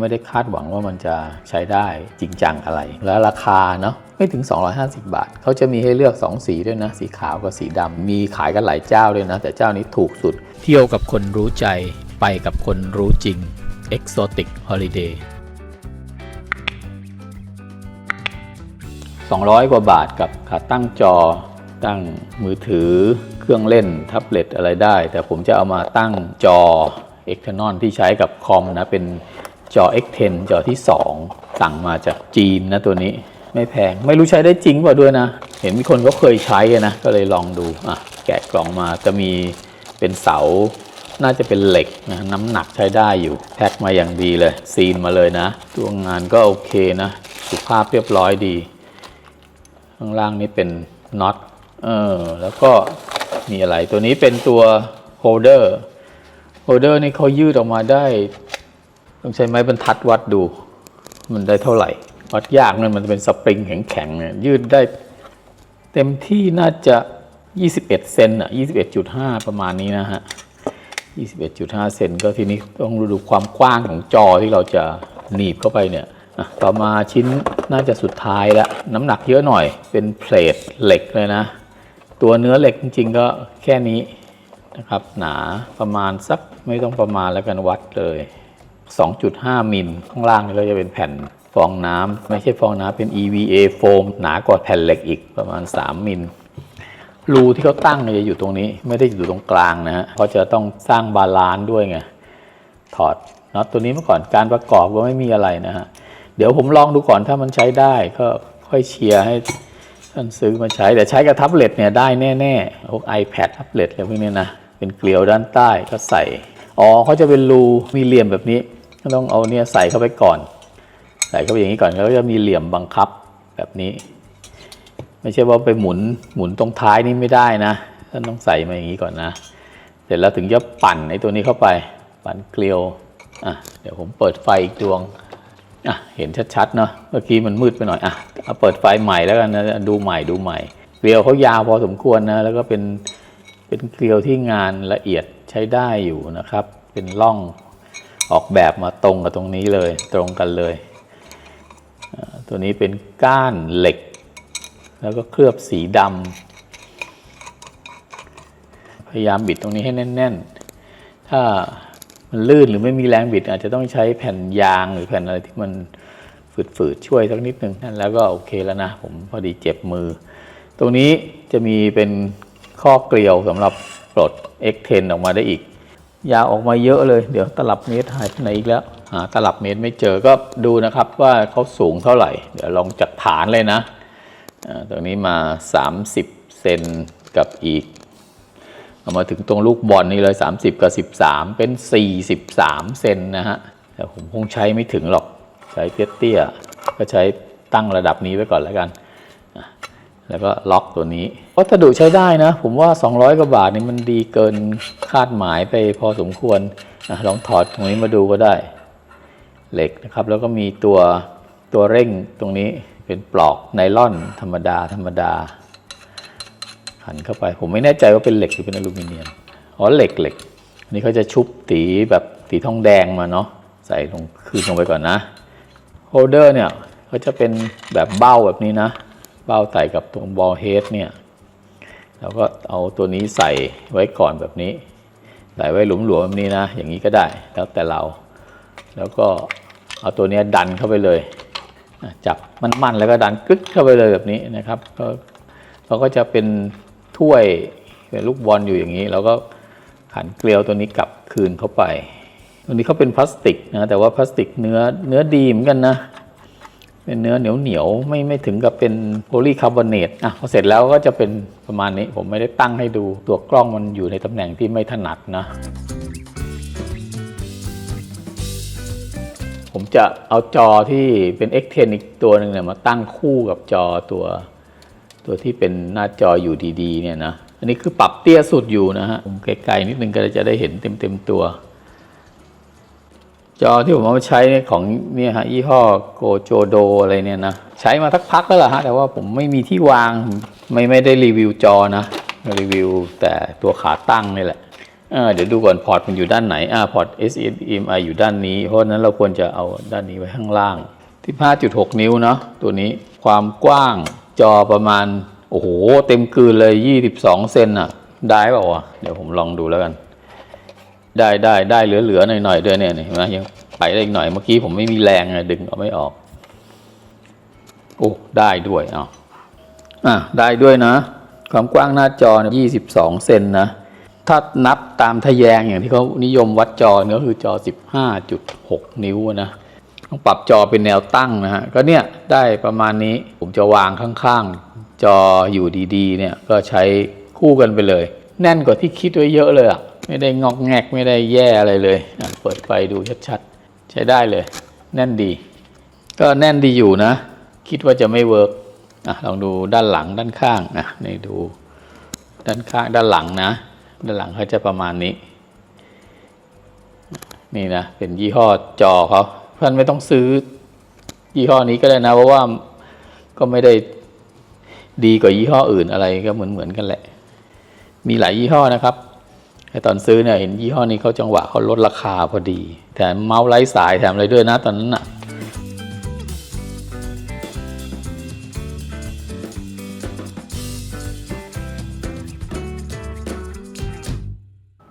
ไม่ได้คาดหวังว่ามันจะใช้ได้จริงจังอะไร แล้วราคาเนาะไม่ถึง 250 บาท เขาจะมีให้เลือก 2 สีด้วยนะ สีขาวกับสีดำมีขายกันหลายเจ้าด้วยนะ แต่เจ้านี้ถูกสุด เที่ยวกับคนรู้ใจไปกับคนรู้จริง Exotic Holiday 200 กว่าบาทกับขาตั้งจอ ตั้งมือถือ เครื่องเล่นแท็บเล็ตอะไรได้ แต่ผมจะเอามาตั้งจอ e x t e r n o n ที่ใช้กับคอมนะ เป็น จอ X10 จอที่ 2 สั่งมาจากจีนนะตัวนี้ไม่แพง ไม่รู้ใช้ได้จริงเปล่าด้วยนะ เห็นมีคนก็เคยใช้นะก็เลยลองดูอะแกะกล่องมาจะมีเป็นเสา น่าจะเป็นเหล็กนะน้ำหนักใช้ได้อยู่ แพ็คมาอย่างดีเลย ซีนมาเลยนะ ตัวงานก็โอเคนะ สุภาพเรียบร้อยดี ข้างล่างนี้เป็นน็อตเออแล้วก็มีอะไรตัวนี้เป็นตัวโฮลเดอร์โฮลเดอร์นี่เขายืดออกมาได้ ต้องใช้ไม้บรรทัดวัดดู มันได้เท่าไหร่ วัดยากเนี่ยมันเป็นสปริงแข็งๆเนี่ยยืดได้เต็มที่น่าจะ 21 เซนอะ 21.5 ประมาณนี้นะฮะ 21.5 เซนก็ทีนี้ต้องดูความกว้างของจอที่เราจะหนีบเข้าไปเนี่ยต่อมาชิ้นน่าจะสุดท้ายแล้ว น้ำหนักเยอะหน่อยเป็นเพลทเหล็กเลยนะ ตัวเนื้อเหล็กจริงๆก็แค่นี้นะครับ หนาประมาณสักไม่ต้องประมาณแล้วกันวัดเลย 2.5 มิลข้างล่างนี่ก็จะเป็นแผ่นฟองน้ำไม่ใช่ฟองน้ำเป็น EVA โฟมหนากว่าแผ่นเหล็กอีกประมาณ 3 มิลรูที่เขาตั้งเนี่ยจะอยู่ตรงนี้ไม่ได้อยู่ตรงกลางนะฮะเพราะจะต้องสร้างบาลานซ์ด้วยไงถอดน็อตตัวนี้เมาก่อนการประกอบก็ไม่มีอะไรนะฮะเดี๋ยวผมลองดูก่อนถ้ามันใช้ได้ก็ค่อยเชียร์ให้ท่านซื้อมาใช้แต่ใช้กับแท็บเล็ตเนี่ยได้แน่ๆพวก iPad แท็บเล็ตอะไรพวกนี้นะเป็นเกลียวด้านใต้ก็ใส่อ๋อเขาจะเป็นรูมีเหลี่ยมแบบนี้ ก็ต้องเอาเนี่ยใส่เข้าไปก่อน ใส่เข้าไปอย่างนี้ก่อนแล้วก็จะมีเหลี่ยมบังคับแบบนี้ ไม่ใช่ว่าไปหมุนหมุนตรงท้ายนี่ไม่ได้นะท่านต้องใส่มาอย่างนี้ก่อนนะ เสร็จแล้วถึงจะปั่นไอ้ตัวนี้เข้าไป ปั่นเกลียวอะเดี๋ยวผมเปิดไฟอีกดวงอะเห็นชัดๆเนาะเมื่อกี้มันมืดไปหน่อยอะเอาเปิดไฟใหม่แล้วกันนะดูใหม่ดูใหม่ เกลียวเขายาวพอสมควรนะแล้วก็เป็นเป็นเกลียวที่งานละเอียดใช้ได้อยู่นะครับ เป็นร่อง ออกแบบมาตรงกับตรงนี้เลย ตรงกันเลย ตัวนี้เป็นก้านเหล็ก แล้วก็เคลือบสีดำพยายามบิดตรงนี้ให้แน่น ๆ ถ้ามันลื่นหรือไม่มีแรงบิด อาจจะต้องใช้แผ่นยางหรือแผ่นอะไรที่มันฝืดๆช่วยสักนิดนึงนั่นแล้วก็โอเคแล้วนะ ผมพอดีเจ็บมือ ตรงนี้จะมีเป็นข้อเกลียวสำหรับปลด X10 ออกมาได้อีก ยาออกมาเยอะเลย เดี๋ยวตลับเมตรหายไปไหนอีกแล้วหาตลับเมตรไม่เจอก็ดูนะครับว่าเขาสูงเท่าไหร่ เดี๋ยวลองจากฐานเลยนะอ่าตรงนี้มา 30 เซนกับอีก เอามาถึงตรงลูกบอลนี่เลย 30 กับ 13 เป็น 43 เซนนะฮะแต่ผมคงใช้ไม่ถึงหรอก ใช้เตี้ยๆก็ใช้ตั้งระดับนี้ไว้ก่อนแล้วกัน แล้วก็ล็อกตัวนี้วัสดุใช้ได้นะ ผมว่า 200 กว่าบาทนี่มันดีเกินคาดหมายไปพอสมควรอะลองถอดตรงนี้มาดูก็ได้ เหล็กนะครับ แล้วก็มีตัวตัวเร่งตรงนี้เป็นปลอกไนล่อน ธรรมดา ธรรมดา หันเข้าไป ผมไม่แน่ใจว่าเป็นเหล็กหรือเป็นอลูมิเนียมอ๋อเหล็กเหล็กนนี้เขาจะชุบสีแบบสีทองแดงมาเนาะใส่ลงคืนลงไปก่อนนะโฮเดอร์เนี่ยเขาจะเป็นแบบเบ้าแบบนี้นะ เบ้าใส่กับตรงบอลเฮดเนี่ยแล้วก็เอาตัวนี้ใส่ไว้ก่อนแบบนี้ ใส่ไว้หลวมแบบนี้นะ อย่างนี้ก็ได้แล้วแต่เรา แล้วก็เอาตัวนี้ดันเข้าไปเลยอะจับมันๆแล้วก็ดันกึกเข้าไปเลยแบบนี้นะครับก็เราก็จะเป็นถ้วยเป็นลูกบอลอยู่อย่างนี้แล้วก็ขันเกลียวตัวนี้กลับคืนเข้าไป ตัวนี้เขาเป็นพลาสติกนะแต่ว่าพลาสติกเนื้อเนื้อดีเหมือนกันนะ เป็นเนื้อเหนียวเหนียวไม่ไม่ถึงกับเป็นโพลีคาร์บอเนตอะพอเสร็จแล้วก็จะเป็นประมาณนี้ผมไม่ได้ตั้งให้ดูตัวกล้องมันอยู่ในตำแหน่งที่ไม่ถนัดนะผมจะเอาจอที่เป็น X10 อีกตัวหนึ่งเนี่ยมาตั้งคู่กับจอตัวตัวที่เป็นหน้าจออยู่ดีๆเนี่ยนะ อันนี้คือปรับเตี้ยสุดอยู่นะฮะผมไกลๆนิดนึงก็จะได้เห็นเต็มๆตัว จอที่ผมเอามาใช้เนี่ยของเนี่ยฮะยี่ห้อโกโจโดอะไรเนี่ยนะใช้มาสักพักแล้วล่ะฮะแต่ว่าผมไม่มีที่วางไม่ไม่ได้รีวิวจอนะรีวิวแต่ตัวขาตั้งนี่แหละเดี๋ยวดูก่อนพอร์ตมันอยู่ด้านไหนอ่าพอร์ต SDMI อยู่ด้านนี้ เพราะนั้นเราควรจะเอาด้านนี้ไว้ข้างล่าง15.6 นิ้วเนาะตัวนี้ความกว้างจอประมาณ โอ้โห เต็มคืนเลย 22 เซนอะได้เปล่าวะเดี๋ยวผมลองดูแล้วกัน ได้ได้ได้เหลือๆหน่อยๆด้วยเนี่ยเห็นไหมยังไปได้อีกหน่อยเมื่อกี้ผมไม่มีแรงไงดึงเอาไม่ออกโอ้ได้ด้วยอะอะได้ด้วยนะ ความกว้างหน้าจอเนี่ย22 เซนนะ ถ้านับตามทะแยงอย่างที่เขานิยมวัดจอเนี่ยคือจอ 15.6 นิ้วนะ ต้องปรับจอเป็นแนวตั้งนะฮะ ก็เนี่ยได้ประมาณนี้ ผมจะวางข้างๆ จออยู่ดีๆ เนี่ยก็ใช้คู่กันไปเลย แน่นกว่าที่คิดไว้เยอะเลยอะ ไม่ได้งอกแงกไม่ได้แย่อะไรเลย เปิดไฟดูชัดๆ ใช้ได้เลย แน่นดี ก็แน่นดีอยู่นะ คิดว่าจะไม่เวิร์กลองดูด้านหลังด้านข้างอะนี่ดูด้านข้างด้านหลังนะ ด้านหลังเขาจะประมาณนี้ นี่นะ เป็นยี่ห้อจอเขาเพื่อนไม่ต้องซื้อยี่ห้อนี้ก็ได้นะเพราะว่าก็ไม่ได้ดีกว่ายี่ห้ออื่นอะไรก็เหมือนเหมือนๆกันแหละ มีหลายยี่ห้อนะครับ ตอนซื้อเนี่ยเห็นยี่ห้อนี้เขาจังหวะเขาลดราคาพอดี แถมเมาส์ไร้สายแถมอะไรด้วยนะตอนนั้นน่ะ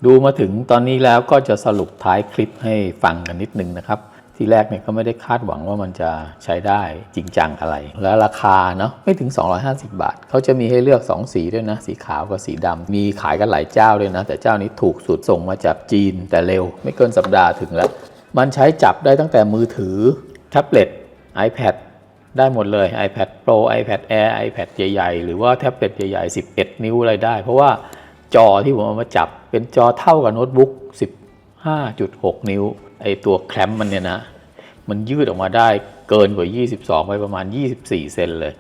ดูมาถึงตอนนี้แล้วก็จะสรุปท้ายคลิปให้ฟังกันนิดนึงนะครับ ที่แรกเนี่ยก็ไม่ได้คาดหวังว่ามันจะใช้ได้จริงจังอะไร แล้วราคาเนาะไม่ถึง 250 บาท เขาจะมีให้เลือก 2 สีด้วยนะ สีขาวกับสีดำมีขายกันหลายเจ้าด้วยนะ แต่เจ้านี้ถูกสุดส่งมาจากจีนแต่เร็ว ไม่เกินสัปดาห์ถึงแล้ว มันใช้จับได้ตั้งแต่มือถือแท็บเล็ต iPad ได้หมดเลย iPad Pro iPad Air iPad ใหญ่ๆ หรือว่าแท็บเล็ตใหญ่ๆ 11 นิ้วอะไรได้ เพราะว่าจอที่ผมเอามาจับเป็นจอเท่ากับโน้ตบุ๊ก15.6 นิ้ว ไอตัวแคลมมันเนี่ยนะ มันยืดออกมาได้เกินกว่า 22 ไปประมาณ 24 เซนเลย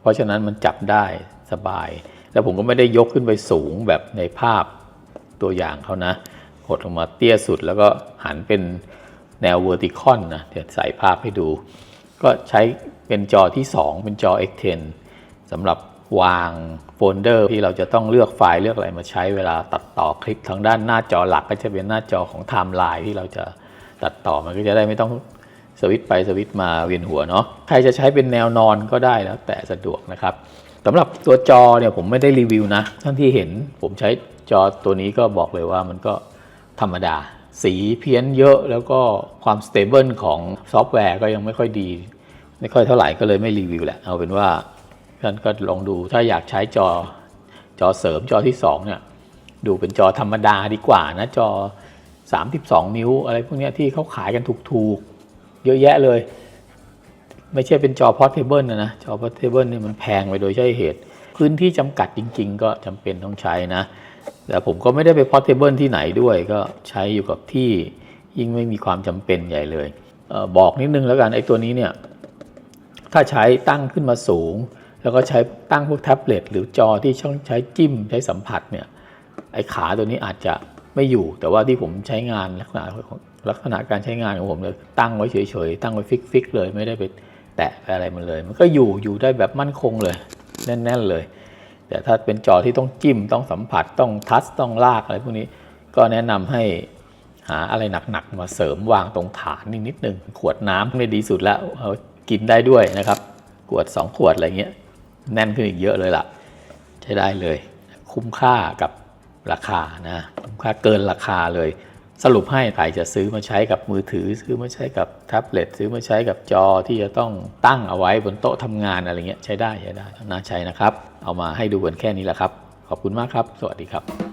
เพราะฉะนั้นมันจับได้สบาย แล้วผมก็ไม่ได้ยกขึ้นไปสูงแบบในภาพตัวอย่างเขานะกดลงมาเตี้ยสุดแล้วก็หันเป็นแนว vertical นะเดี๋ยวใส่ภาพให้ดู ก็ใช้เป็นจอที่ 2 เป็นจอ X10 สำหรับ วางโฟลเดอร์ที่เราจะต้องเลือกไฟล์เลือกอะไรมาใช้เวลาตัดต่อคลิปทางด้านหน้าจอหลักก็จะเป็นหน้าจอของไทม์ไลน์ที่เราจะตัดต่อมันก็จะได้ไม่ต้องสวิตไปสวิตมาเวียนหัวเนาะใครจะใช้เป็นแนวนอนก็ได้แล้วแต่สะดวกนะครับสำหรับตัวจอเนี่ยผมไม่ได้รีวิวนะท่านที่เห็นผมใช้จอตัวนี้ก็บอกเลยว่ามันก็ธรรมดา สีเพี้ยนเยอะแล้วก็ความสเตเบิลของซอฟต์แวร์ก็ยังไม่ค่อยดี ไม่ค่อยเท่าไหร่ก็เลยไม่รีวิวแหละเอาเป็นว่า ท่านก็ลองดูถ้าอยากใช้จอจอเสริมจอที่2เนี่ยดูเป็นจอธรรมดาดีกว่านะจอ 32 นิ้ว อะไรพวกนี้ที่เขาขายกันถูกๆ เยอะแยะเลย ไม่ใช่เป็นจอพอ r t เ b เบิลนะนะจอพอ r t เ b เบิลเนี่ยมันแพงไปโดยใช่เหตุ พื้นที่จำกัดจริง ๆ ก็จำเป็นต้องใช้นะ แต่ผมก็ไม่ได้ไปพอ r t เ b เบิลที่ไหนด้วย ก็ใช้อยู่กับที่ยิ่งไม่มีความจำเป็นใหญ่เลยเออบอกนิดนึงแล้วกันไอ้ตัวนี้เนี่ยถ้าใช้ตั้งขึ้นมาสูง แล้วก็ใช้ตั้งพวกแท็บเล็ตหรือจอที่ช่องใช้จิ้มใช้สัมผัสเนี่ยไอ้ขาตัวนี้อาจจะไม่อยู่แต่ว่าที่ผมใช้งานลักษณะลักษณะการใช้งานของผมเลยตั้งไว้เฉยๆตั้งไว้ฟิกๆเลยไม่ได้ไปแตะไปอะไรมันเลย มันก็อยู่อยู่ได้แบบมั่นคงเลย แน่น ๆเลย แต่ถ้าเป็นจอที่ต้องจิ้มต้องสัมผัสต้องทัชต้องลากอะไรพวกนี้ก็แนะนำให้หาอะไรหนักๆมาเสริมวางตรงฐานนิดนิดหนึ่งขวดน้ำไม่ดีสุดแล้วกินได้ด้วยนะครับ ขวด 2 ขวดอะไรเงี้ย แน่นขึ้นอีกเยอะเลยล่ะ ใช้ได้เลย คุ้มค่ากับราคานะคุ้มค่าเกินราคาเลย สรุปให้ใครจะซื้อมาใช้กับมือถือ ซื้อมาใช้กับแท็บเล็ตซื้อมาใช้กับจอที่จะต้องตั้งเอาไว้บนโต๊ะทำงานอะไรเงี้ยใช้ได้ใช้ได้น่าใช้นะครับ เอามาให้ดูกันแค่นี้แหละครับ ขอบคุณมากครับ สวัสดีครับ